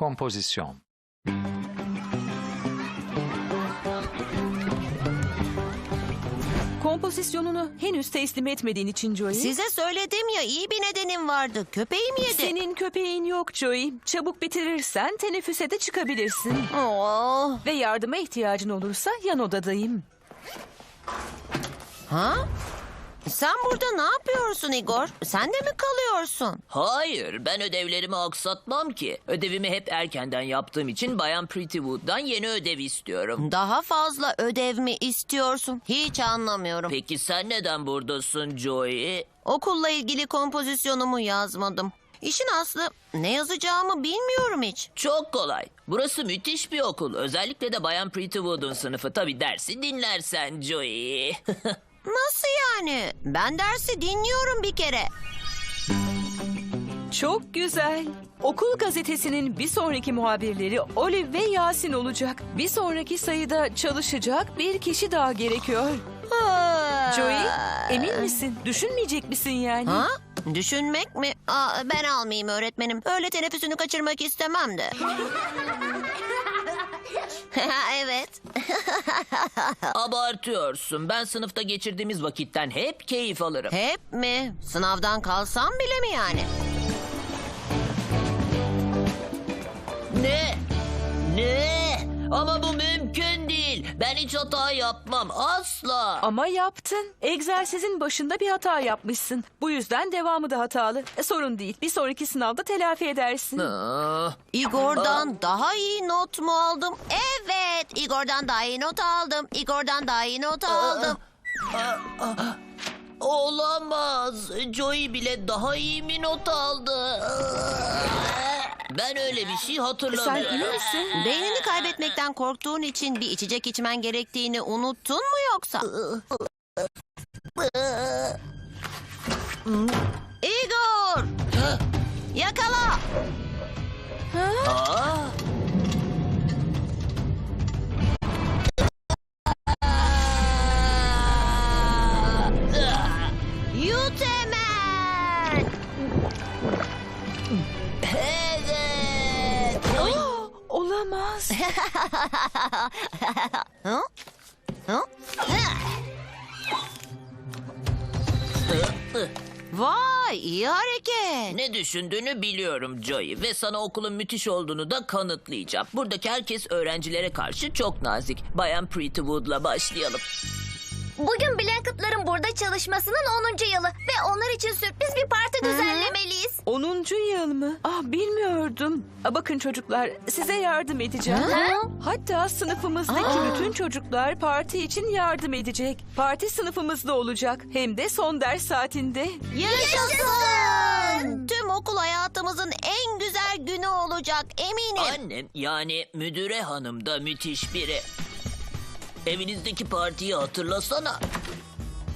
Kompozisyon. Kompozisyonunu henüz teslim etmediğin için Joey. Size söyledim ya iyi bir nedenim vardı. Köpeğim yedi. Senin köpeğin yok Joey. Çabuk bitirirsen teneffüse de çıkabilirsin. Oo. Ve yardıma ihtiyacın olursa yan odadayım. Ha? Sen burada ne yapıyorsun Igor? Sen de mi kalıyorsun? Hayır, ben ödevlerimi aksatmam ki. Ödevimi hep erkenden yaptığım için Bayan Prettywood'dan yeni ödev istiyorum. Daha fazla ödev mi istiyorsun? Hiç anlamıyorum. Peki sen neden buradasın Joey? Okulla ilgili kompozisyonumu yazmadım. İşin aslı ne yazacağımı bilmiyorum hiç. Çok kolay. Burası müthiş bir okul. Özellikle de Bayan Prettywood'un sınıfı. Tabii dersi dinlersen Joey. Nasıl yani? Ben dersi dinliyorum bir kere. Çok güzel. Okul gazetesinin bir sonraki muhabirleri Olive ve Yasin olacak. Bir sonraki sayıda çalışacak bir kişi daha gerekiyor. Joey, emin misin? Düşünmeyecek misin yani? Ha? Düşünmek mi? Aa, ben almayayım öğretmenim. Öyle teneffüsünü kaçırmak istemem de. evet. Abartıyorsun. Ben sınıfta geçirdiğimiz vakitten hep keyif alırım. Hep mi? Sınavdan kalsam bile mi yani? Ne? Ne? Ama bu mümkün. Ben hiç hata yapmam. Asla. Ama yaptın. Egzersizin başında bir hata yapmışsın. Bu yüzden devamı da hatalı. E, sorun değil. Bir sonraki sınavda telafi edersin. Aa, Igor'dan daha iyi not mu aldım? Evet, Igor'dan daha iyi not aldım. Igor'dan daha iyi not aldım. olamaz. Joey bile daha iyi bir not aldı. Ben öyle bir şey Sen hatırlamıyorum. emin misin? Beynini kaybetmekten korktuğun için bir içecek içmen gerektiğini unuttun mu yoksa? Igor! Yakala! Vay iyi hareket. Ne düşündüğünü biliyorum Joey ve sana okulun müthiş olduğunu da kanıtlayacağım. Buradaki herkes öğrencilere karşı çok nazik. Bayan Prettywood'la başlayalım. Bugün Blanket'ların burada çalışmasının 10. yılı ve onlar için sürpriz bir parti düzenlemeliyiz. 10. yıl mı? Ah bilmiyordum. Ah, bakın çocuklar size yardım edeceğim. Hatta sınıfımızdaki bütün çocuklar parti için yardım edecek. Parti sınıfımızda olacak. Hem de son ders saatinde. Yaşasın! Tüm okul hayatımızın en güzel günü olacak eminim. Annem yani müdüre hanım da müthiş biri. Evinizdeki partiyi hatırlasana.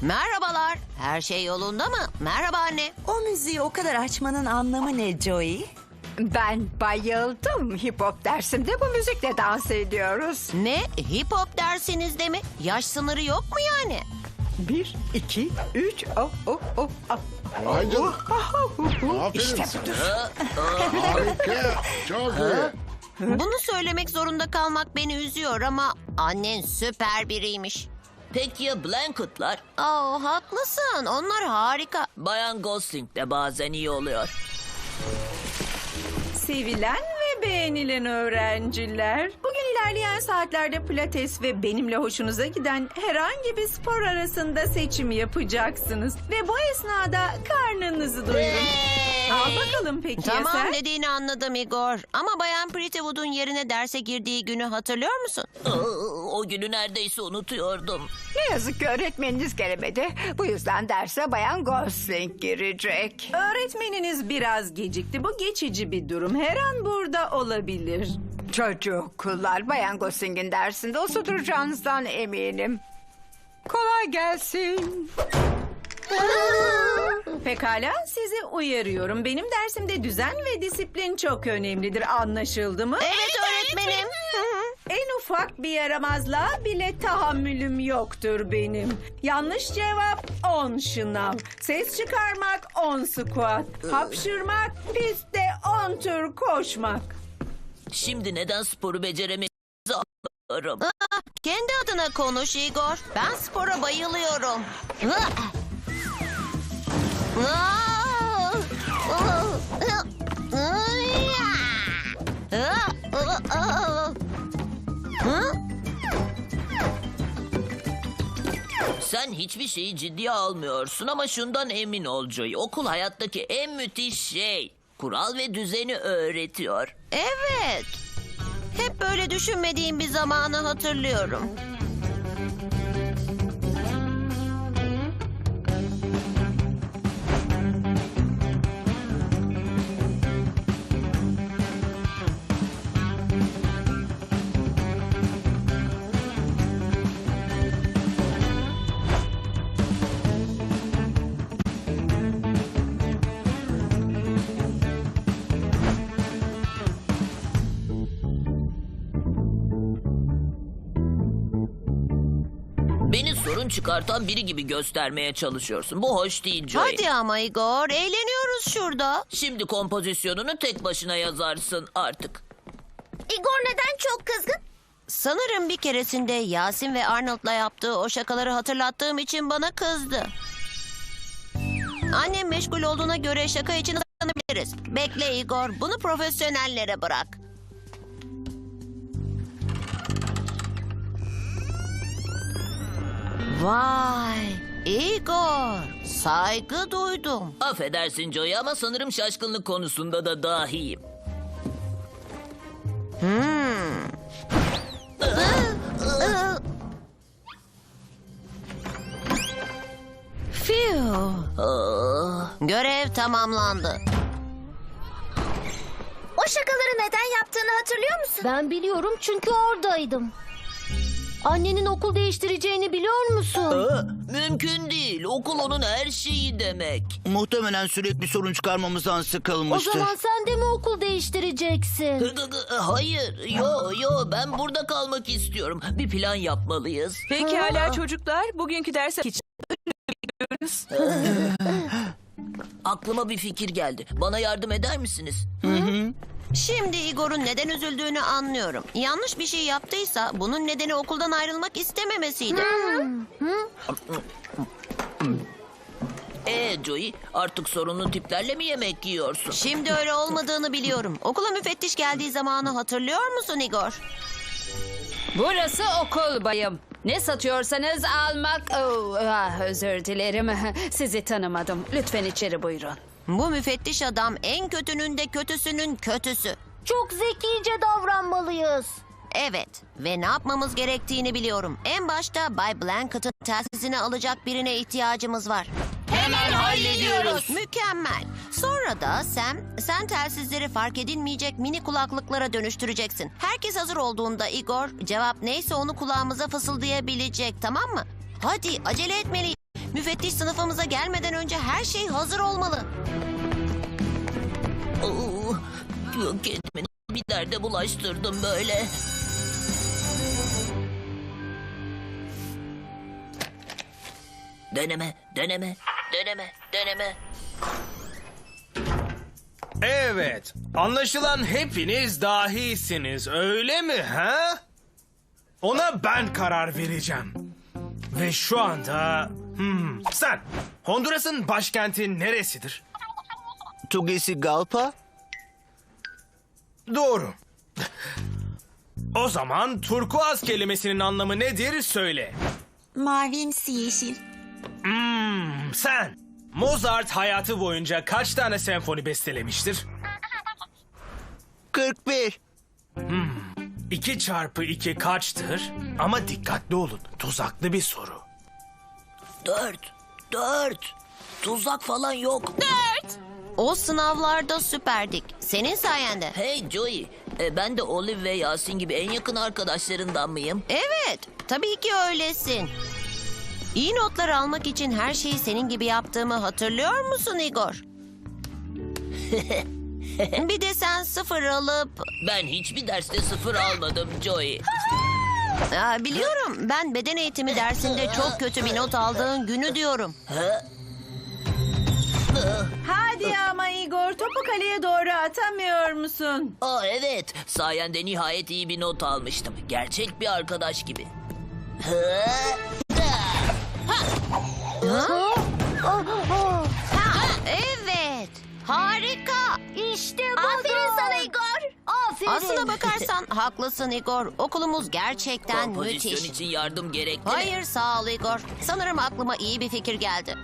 Merhabalar. Her şey yolunda mı? Merhaba anne. O müziği o kadar açmanın anlamı ne Joey? Ben bayıldım. Hip hop dersimde bu müzikle dans ediyoruz. Ne? Hip hop dersinizde mi? Yaş sınırı yok mu yani? Bir, iki, üç, oh, oh, oh, oh. Vay canına. Aferin İşte sana. budur. Harika. Çok iyi. Bunu söylemek zorunda kalmak beni üzüyor ama annen süper biriymiş. Peki ya Blanket'lar? Aa, haklısın. Onlar harika. Bayan Gosling de bazen iyi oluyor. Sevilen ve beğenilen öğrenciler. Bugün ilerleyen saatlerde pilates ve benimle hoşunuza giden herhangi bir spor arasında seçim yapacaksınız. Ve bu esnada karnınızı doyurun. Al bakalım peki ya Tamam sen? dediğini anladım Igor. Ama Bayan Prettywood'un yerine derse girdiği günü hatırlıyor musun? O günü neredeyse unutuyordum. Ne yazık ki öğretmeniniz gelemedi. Bu yüzden derse bayan Gosling girecek. Öğretmeniniz biraz gecikti. Bu geçici bir durum. Her an burada olabilir. Çocuklar bayan Gosling'in dersinde uslu duracağınızdan eminim. Kolay gelsin. Pekala sizi uyarıyorum. Benim dersimde düzen ve disiplin çok önemlidir. Anlaşıldı mı? Evet öğretmenim. En ufak bir yaramazlığa bile tahammülüm yoktur benim. Yanlış cevap 10 şınav. Ses çıkarmak 10 squat. Hapşırmak pistte 10 tur koşmak. Şimdi neden sporu beceremediğimizi anlıyorum. Kendi adına konuş Igor. Ben spora bayılıyorum. Sen hiçbir şeyi ciddiye almıyorsun ama şundan emin ol Joey. Okul hayattaki en müthiş şey. Kural ve düzeni öğretiyor. Evet. Hep böyle düşünmediğim bir zamanı hatırlıyorum. Sorun çıkartan biri gibi göstermeye çalışıyorsun. Bu hoş değil Joey. Hadi ama Igor, eğleniyoruz şurada. Şimdi kompozisyonunu tek başına yazarsın artık. Igor neden çok kızgın? Sanırım bir keresinde Yasin ve Arnold'la yaptığı o şakaları hatırlattığım için bana kızdı. Annem meşgul olduğuna göre şaka için hızlanabiliriz. Bekle Igor, bunu profesyonellere bırak. Vay, Igor, saygı duydum. Affedersin Joey ama sanırım şaşkınlık konusunda da dahiyim. Fiu. Görev tamamlandı. O şakaları neden yaptığını hatırlıyor musun? Ben biliyorum çünkü oradaydım. Annenin okul değiştireceğini biliyor musun? Mümkün değil. Okul onun her şeyi demek. Muhtemelen sürekli sorun çıkarmamızdan O sıkılmıştır. zaman sen de mi okul değiştireceksin? Gı- gı- gı- Hayır, yo yo ben burada kalmak istiyorum. Bir plan yapmalıyız. Pekala çocuklar, bugünkü derse hiç gidiyoruz. Aklıma bir fikir geldi. Bana yardım eder misiniz? Şimdi Igor'un neden üzüldüğünü anlıyorum. Yanlış bir şey yaptıysa bunun nedeni okuldan ayrılmak istememesiydi. Ee Joey, artık sorunlu tiplerle mi yemek yiyorsun? Şimdi öyle olmadığını biliyorum. Okula müfettiş geldiği zamanı hatırlıyor musun Igor? Burası okul bayım. Ne satıyorsanız almak... Oh, ah, özür dilerim. Sizi tanımadım. Lütfen içeri buyurun. Bu müfettiş adam en kötünün de kötüsünün kötüsü. Çok zekice davranmalıyız. Evet ve ne yapmamız gerektiğini biliyorum. En başta Bay Blankett'ın telsizini alacak birine ihtiyacımız var. Hemen hallediyoruz. Mükemmel. Sonra da Sam, sen telsizleri fark edilmeyecek mini kulaklıklara dönüştüreceksin. Herkes hazır olduğunda Igor, cevap neyse onu kulağımıza fısıldayabilecek tamam mı? Hadi acele etmeliyiz. Müfettiş sınıfımıza gelmeden önce her şey hazır olmalı. Oo, kendimi bir derde bulaştırdım böyle. Deneme, deneme, deneme, deneme. Evet. Anlaşılan hepiniz dahisiniz öyle mi ha? Ona ben karar vereceğim. Ve şu anda... Hmm, sen, Honduras'ın başkenti neresidir? Tegucigalpa? Doğru. O zaman turkuaz kelimesinin anlamı nedir söyle. Mavimsi yeşil. Hmm, sen, Mozart hayatı boyunca kaç tane senfoni bestelemiştir? 41. 2 çarpı 2 kaçtır? Ama dikkatli olun, tuzaklı bir soru. Dört, dört. Tuzak falan yok. O sınavlarda süperdik. Senin sayende. Hey Joey, e, ben de Olive ve Yasin gibi en yakın arkadaşlarından mıyım? Evet, tabii ki öylesin. İyi notlar almak için her şeyi senin gibi yaptığımı hatırlıyor musun Igor? bir de sen sıfır alıp... Ben hiçbir derste sıfır almadım Joey. Aa, biliyorum, ben beden eğitimi dersinde çok kötü bir not aldığın günü diyorum. Top Topu kaleye doğru atamıyor musun? Aa evet, sayende nihayet iyi bir not almıştım. Gerçek bir arkadaş gibi. Ha, evet. Harika. İşte budur. Aferin sana Igor. Aferin. Aslına bakarsan haklısın Igor. Okulumuz gerçekten Kompozisyon müthiş. için yardım gerekti mi? Hayır sağ ol Igor. Sanırım aklıma iyi bir fikir geldi.